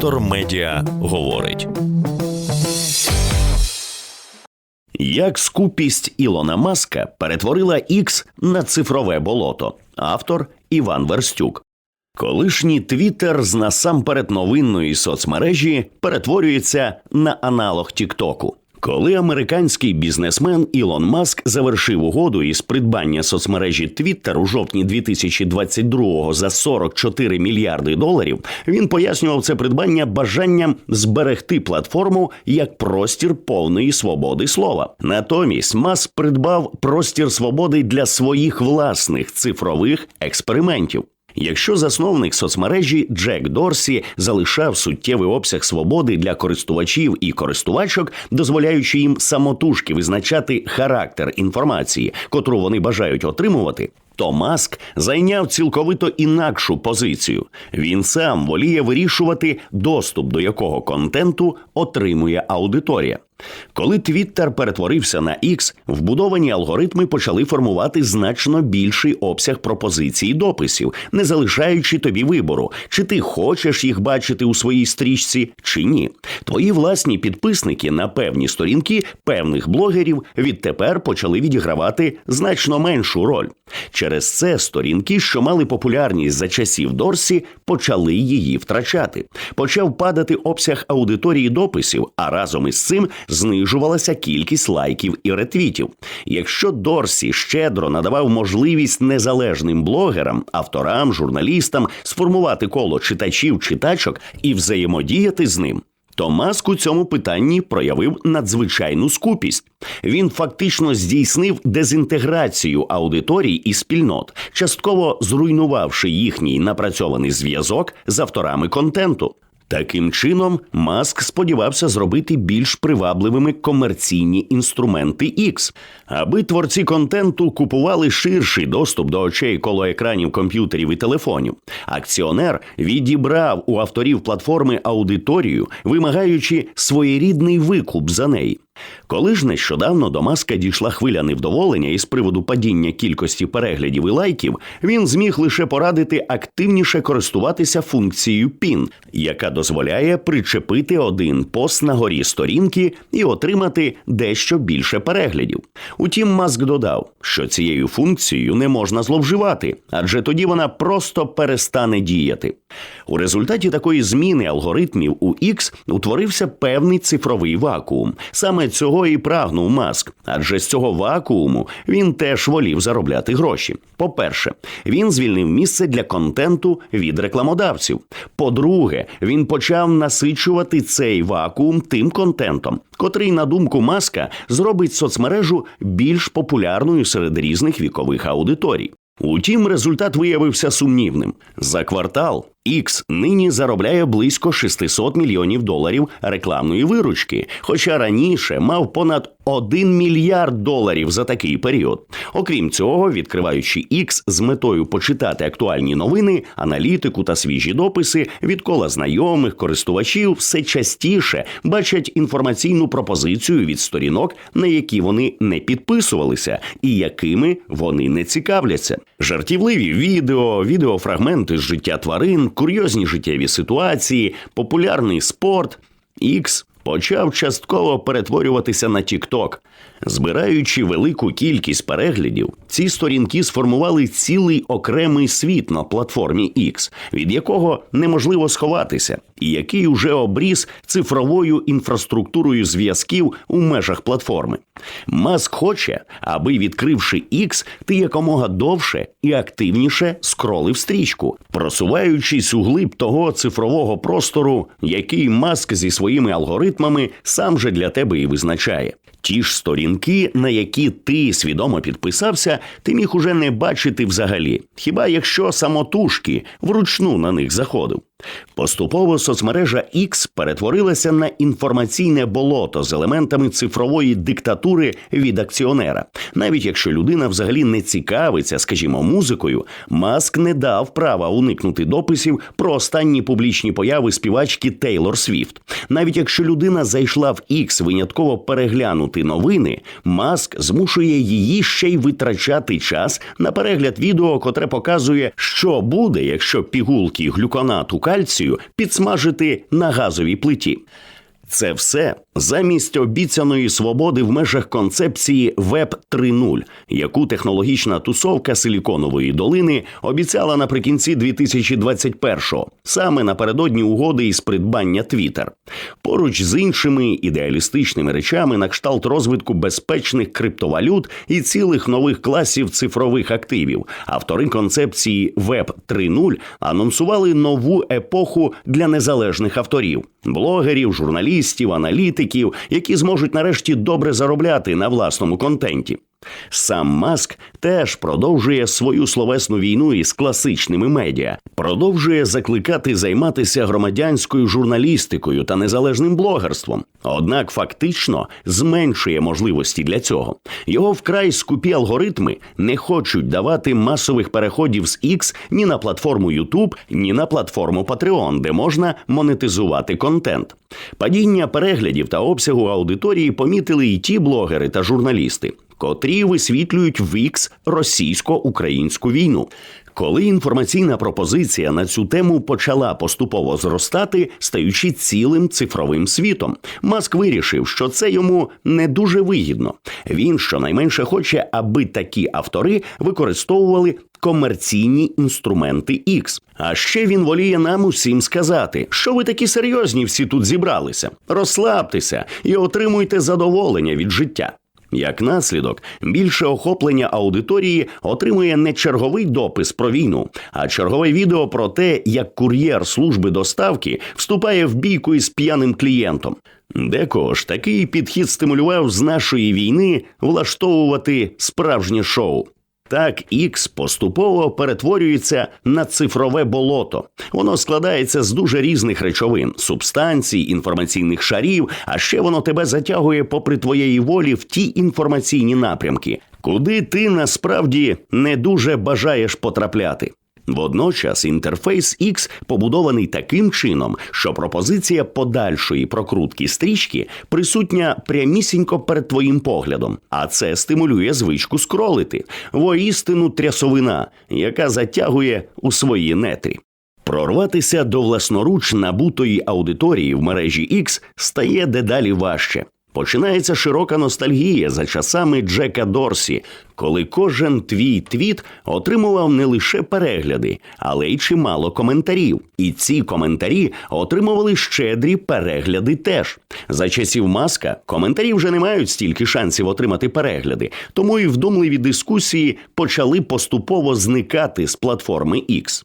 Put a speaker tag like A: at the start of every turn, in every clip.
A: Вектор Медіа говорить. Як скупість Ілона Маска перетворила X на цифрове болото. Автор Іван Верстюк. Колишній Твіттер з насамперед новинної соцмережі перетворюється на аналог Тіктоку. Коли американський бізнесмен Ілон Маск завершив угоду із придбання соцмережі Твіттер у жовтні 2022-го за 44 мільярди доларів, він пояснював це придбання бажанням зберегти платформу як простір повної свободи слова. Натомість Маск придбав простір свободи для своїх власних цифрових експериментів. Якщо засновник соцмережі Джек Дорсі залишав суттєвий обсяг свободи для користувачів і користувачок, дозволяючи їм самотужки визначати характер інформації, котру вони бажають отримувати. То Маск зайняв цілковито інакшу позицію. Він сам воліє вирішувати, доступ до якого контенту отримує аудиторія. Коли Твіттер перетворився на X, вбудовані алгоритми почали формувати значно більший обсяг пропозицій дописів, не залишаючи тобі вибору, чи ти хочеш їх бачити у своїй стрічці, чи ні. Твої власні підписники на певні сторінки певних блогерів відтепер почали відігравати значно меншу роль. Через це сторінки, що мали популярність за часів Дорсі, почали її втрачати. Почав падати обсяг аудиторії дописів, а разом із цим знижувалася кількість лайків і ретвітів. Якщо Дорсі щедро надавав можливість незалежним блогерам, авторам, журналістам сформувати коло читачів читачок і взаємодіяти з ним. То Маск у цьому питанні проявив надзвичайну скупість. Він фактично здійснив дезінтеграцію аудиторій і спільнот, частково зруйнувавши їхній напрацьований зв'язок з авторами контенту. Таким чином, Маск сподівався зробити більш привабливими комерційні інструменти X, аби творці контенту купували ширший доступ до очей коло екранів комп'ютерів і телефонів. Акціонер відібрав у авторів платформи аудиторію, вимагаючи своєрідний викуп за неї. Коли ж нещодавно до Маска дійшла хвиля невдоволення із приводу падіння кількості переглядів і лайків, він зміг лише порадити активніше користуватися функцією PIN, яка дозволяє причепити один пост на горі сторінки і отримати дещо більше переглядів. Утім, Маск додав, що цією функцією не можна зловживати, адже тоді вона просто перестане діяти. У результаті такої зміни алгоритмів у X утворився певний цифровий вакуум. Саме цього і прагнув Маск, адже з цього вакууму він теж волів заробляти гроші. По-перше, він звільнив місце для контенту від рекламодавців. По-друге, він почав насичувати цей вакуум тим контентом, котрий, на думку Маска, зробить соцмережу більш популярною серед різних вікових аудиторій. Утім, результат виявився сумнівним. За квартал X нині заробляє близько 600 мільйонів доларів рекламної виручки, хоча раніше мав понад 1 мільярд доларів за такий період. Окрім цього, відкриваючи X з метою почитати актуальні новини, аналітику та свіжі дописи від кола знайомих користувачів все частіше бачать інформаційну пропозицію від сторінок, на які вони не підписувалися, і якими вони не цікавляться. Жартівливі відео, відеофрагменти з життя тварин курйозні життєві ситуації, популярний спорт. Ікс почав частково перетворюватися на TikTok. Збираючи велику кількість переглядів, ці сторінки сформували цілий окремий світ на платформі X, від якого неможливо сховатися, і який уже обріз цифровою інфраструктурою зв'язків у межах платформи. Маск хоче, аби відкривши X, ти якомога довше і активніше скролив стрічку, просуваючись у глиб того цифрового простору, який маск зі своїми алгоритмами сам же для тебе і визначає. Ті ж сторінки, на які ти свідомо підписався, ти міг уже не бачити взагалі, хіба якщо самотужки вручну на них заходив. Поступово соцмережа X перетворилася на інформаційне болото з елементами цифрової диктатури від акціонера. Навіть якщо людина взагалі не цікавиться, скажімо, музикою, маск не дав права уникнути дописів про останні публічні появи співачки Тейлор Свіфт. Навіть якщо людина зайшла в X винятково переглянути новини, маск змушує її ще й витрачати час на перегляд відео, котре показує, що буде, якщо пігулки глюконату кальцію підсмажити на газовій плиті. Це все замість обіцяної свободи в межах концепції Web 3.0, яку технологічна тусовка Силіконової долини обіцяла наприкінці 2021-го, саме напередодні угоди із придбання Twitter. Поруч з іншими ідеалістичними речами на кшталт розвитку безпечних криптовалют і цілих нових класів цифрових активів. Автори концепції Web 3.0 анонсували нову епоху для незалежних авторів блогерів, журналістів, аналітиків, які зможуть нарешті добре заробляти на власному контенті. Сам Маск теж продовжує свою словесну війну із класичними медіа, продовжує закликати займатися громадянською журналістикою та незалежним блогерством. Однак фактично зменшує можливості для цього. Його вкрай скупі алгоритми не хочуть давати масових переходів з X ні на платформу YouTube, ні на платформу Patreon, де можна монетизувати контент. Падіння переглядів та обсягу аудиторії помітили і ті блогери та журналісти котрі висвітлюють в X російсько-українську війну. Коли інформаційна пропозиція на цю тему почала поступово зростати, стаючи цілим цифровим світом, Маск вирішив, що це йому не дуже вигідно. Він щонайменше хоче, аби такі автори використовували комерційні інструменти X. А ще він воліє нам усім сказати, що ви такі серйозні всі тут зібралися. Розслабтеся і отримуйте задоволення від життя. Як наслідок, більше охоплення аудиторії отримує не черговий допис про війну, а чергове відео про те, як кур'єр служби доставки вступає в бійку із п'яним клієнтом. Декого ж такий підхід стимулював з нашої війни влаштовувати справжнє шоу. Так, Ікс поступово перетворюється на цифрове болото. Воно складається з дуже різних речовин, субстанцій, інформаційних шарів, а ще воно тебе затягує, попри твоєї волі, в ті інформаційні напрямки, куди ти насправді не дуже бажаєш потрапляти. Водночас інтерфейс X побудований таким чином, що пропозиція подальшої прокрутки стрічки присутня прямісінько перед твоїм поглядом, а це стимулює звичку скролити, воістину трясовина, яка затягує у свої нетрі. Прорватися до власноруч набутої аудиторії в мережі X стає дедалі важче. Починається широка ностальгія за часами Джека Дорсі, коли кожен твій твіт отримував не лише перегляди, але й чимало коментарів. І ці коментарі отримували щедрі перегляди. Теж за часів маска коментарі вже не мають стільки шансів отримати перегляди, тому і вдумливі дискусії почали поступово зникати з платформи X.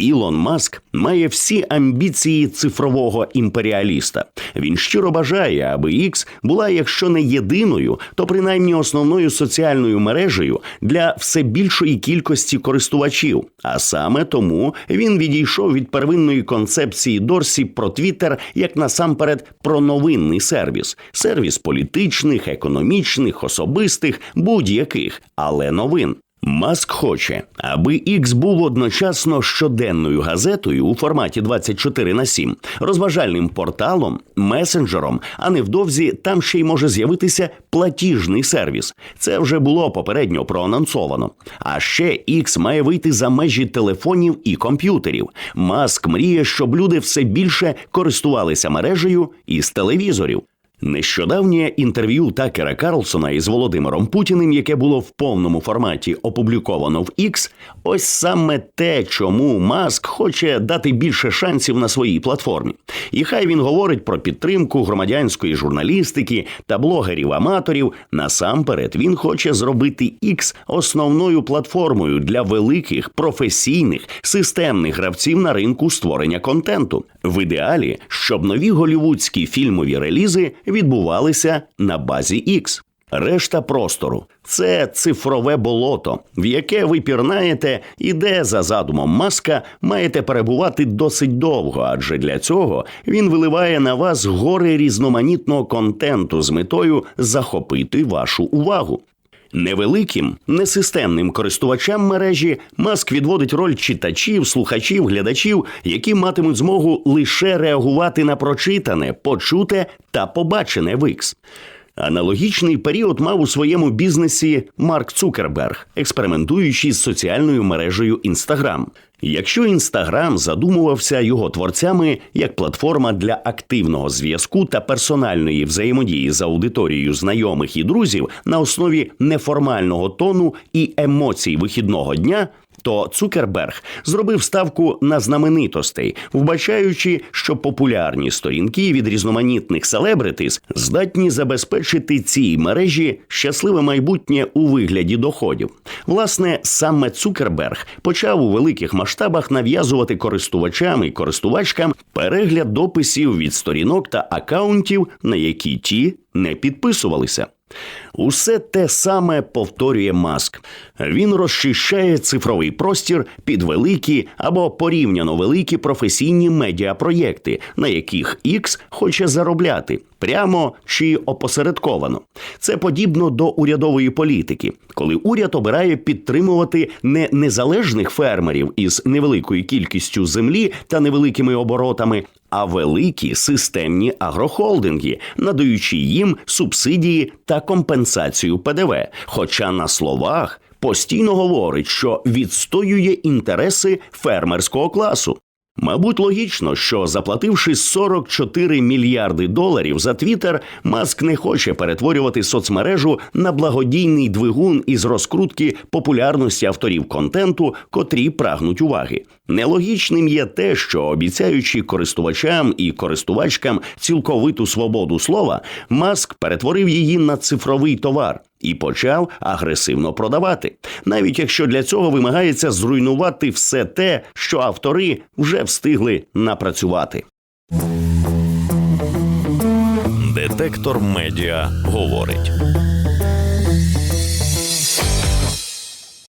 A: Ілон Маск має всі амбіції цифрового імперіаліста. Він щиро бажає, аби X була, якщо не єдиною, то принаймні основною соціальною мережею для все більшої кількості користувачів. А саме тому він відійшов від первинної концепції Дорсі про Твіттер як насамперед про новинний сервіс, сервіс політичних, економічних, особистих, будь-яких, але новин. Маск хоче, аби X був одночасно щоденною газетою у форматі 24 на 7, розважальним порталом, месенджером, а невдовзі там ще й може з'явитися платіжний сервіс. Це вже було попередньо проанонсовано. А ще X має вийти за межі телефонів і комп'ютерів. Маск мріє, щоб люди все більше користувалися мережею із телевізорів. Нещодавнє інтерв'ю Такера Карлсона із Володимиром Путіним, яке було в повному форматі опубліковано в X, ось саме те, чому Маск хоче дати більше шансів на своїй платформі. І хай він говорить про підтримку громадянської журналістики та блогерів-аматорів. Насамперед він хоче зробити X основною платформою для великих професійних системних гравців на ринку створення контенту. В ідеалі, щоб нові голівудські фільмові релізи відбувалися на базі X. Решта простору це цифрове болото, в яке ви пірнаєте, і де за задумом маска маєте перебувати досить довго, адже для цього він виливає на вас гори різноманітного контенту з метою захопити вашу увагу. Невеликим, несистемним користувачам мережі маск відводить роль читачів, слухачів, глядачів, які матимуть змогу лише реагувати на прочитане, почуте та побачене в X. Аналогічний період мав у своєму бізнесі Марк Цукерберг, експериментуючи з соціальною мережею Інстаграм. Якщо Інстаграм задумувався його творцями як платформа для активного зв'язку та персональної взаємодії з аудиторією знайомих і друзів на основі неформального тону і емоцій вихідного дня, то Цукерберг зробив ставку на знаменитостей, вбачаючи, що популярні сторінки від різноманітних селебритис здатні забезпечити цій мережі щасливе майбутнє у вигляді доходів. Власне, саме Цукерберг почав у великих масштабах нав'язувати користувачам і користувачкам перегляд дописів від сторінок та акаунтів, на які ті не підписувалися. Усе те саме повторює Маск. Він розчищає цифровий простір під великі або порівняно великі професійні медіапроєкти, на яких X хоче заробляти прямо чи опосередковано. Це подібно до урядової політики, коли уряд обирає підтримувати не незалежних фермерів із невеликою кількістю землі та невеликими оборотами, а великі системні агрохолдинги, надаючи їм субсидії та компенсацію ПДВ. Хоча на словах постійно говорить, що відстоює інтереси фермерського класу. Мабуть, логічно, що заплативши 44 мільярди доларів за Твіттер, Маск не хоче перетворювати соцмережу на благодійний двигун із розкрутки популярності авторів контенту, котрі прагнуть уваги. Нелогічним є те, що обіцяючи користувачам і користувачкам цілковиту свободу слова, Маск перетворив її на цифровий товар. І почав агресивно продавати, навіть якщо для цього вимагається зруйнувати все те, що автори вже встигли напрацювати.
B: Детектор медіа говорить.